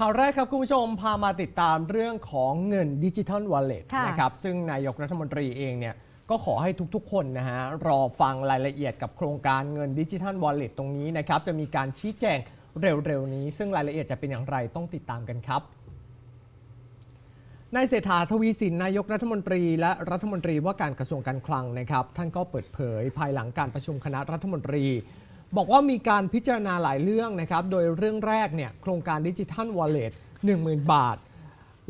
ข่าวแรกครับคุณผู้ชมพามาติดตามเรื่องของเงินดิจิทัลวอลเล็ตค่ะนะครับซึ่งนายกรัฐมนตรีเองเนี่ยก็ขอให้ทุกๆ คนนะฮะรอฟังรายละเอียดกับโครงการเงินดิจิทัลวอลเล็ตตรงนี้นะครับจะมีการชี้แจงเร็วๆ นี้ ซึ่งรายละเอียดจะเป็นอย่างไรต้องติดตามกันครับ นายเศรษฐาทวีสินนายกรัฐมนตรี และรัฐมนตรีว่าการกระทรวงการคลังนะครับ ท่านก็เปิดเผยภายหลังการประชุมคณะรัฐมนตรี บอกว่ามีการพิจารณาหลายเรื่องนะครับ โดยเรื่องแรกเนี่ยโครงการดิจิทัลวอลเล็ต10,000บาท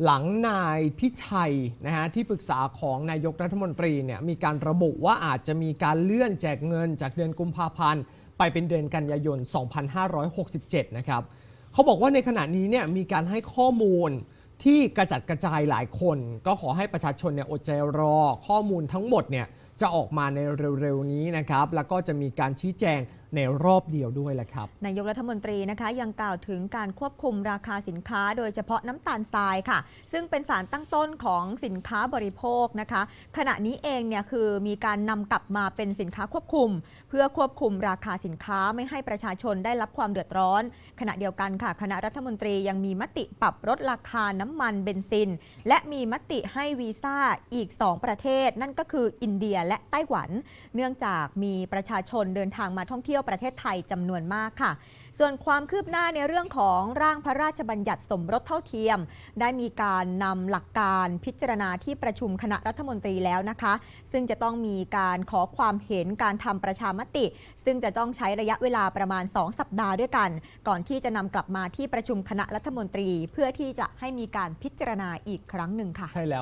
หลังนายพิชัยนะฮะที่ปรึกษาของนายกรัฐมนตรีเนี่ยมีการระบุว่าอาจจะมีการเลื่อนแจกเงินจากเดือนกุมภาพันธ์ ไปเป็นเดือนกันยายน 2567 นะครับเขาบอกว่าในขณะนี้เนี่ยมีการให้ข้อมูลที่กระจัดกระจายหลายคน ก็ขอให้ประชาชนเนี่ยอดใจรอข้อมูลทั้งหมดเนี่ยจะออกมาในเร็วๆนี้นะครับ แล้วก็จะมีการชี้แจงในรอบเดียวด้วยแหละครับ นายกรัฐมนตรีนะคะยังกล่าวถึงการควบคุมราคาสินค้า โดยเฉพาะน้ำตาลทรายค่ะ ซึ่งเป็นสารตั้งต้นของสินค้าบริโภคนะคะ ขณะนี้เองเนี่ยคือมีการนำกลับมาเป็นสินค้าควบคุม เพื่อควบคุมราคาสินค้าไม่ให้ประชาชนได้รับความเดือดร้อน ขณะเดียวกันค่ะ คณะรัฐมนตรียังมีมติปรับลดราคาน้ำมันเบนซิน และมีมติให้วีซ่าอีก 2 ประเทศ นั่นก็คืออินเดียและไต้หวัน เนื่องจากมีประชาชนเดินทางมาท่องเที่ยวประเทศไทยจำนวนมากค่ะ ส่วนความคืบหน้าในเรื่องของร่างพระราชบัญญัติสมรสเท่าเทียม ได้มีการนำหลักการพิจารณาที่ประชุมคณะรัฐมนตรีแล้วนะคะ ซึ่งจะต้องมีการขอความเห็นการทำประชามติ ซึ่งจะต้องใช้ระยะเวลาประมาณ 2 สัปดาห์ด้วยกัน ก่อนที่จะนำกลับมาที่ประชุมคณะรัฐมนตรี เพื่อที่จะให้มีการพิจารณาอีกครั้งหนึ่งค่ะใช่แล้ว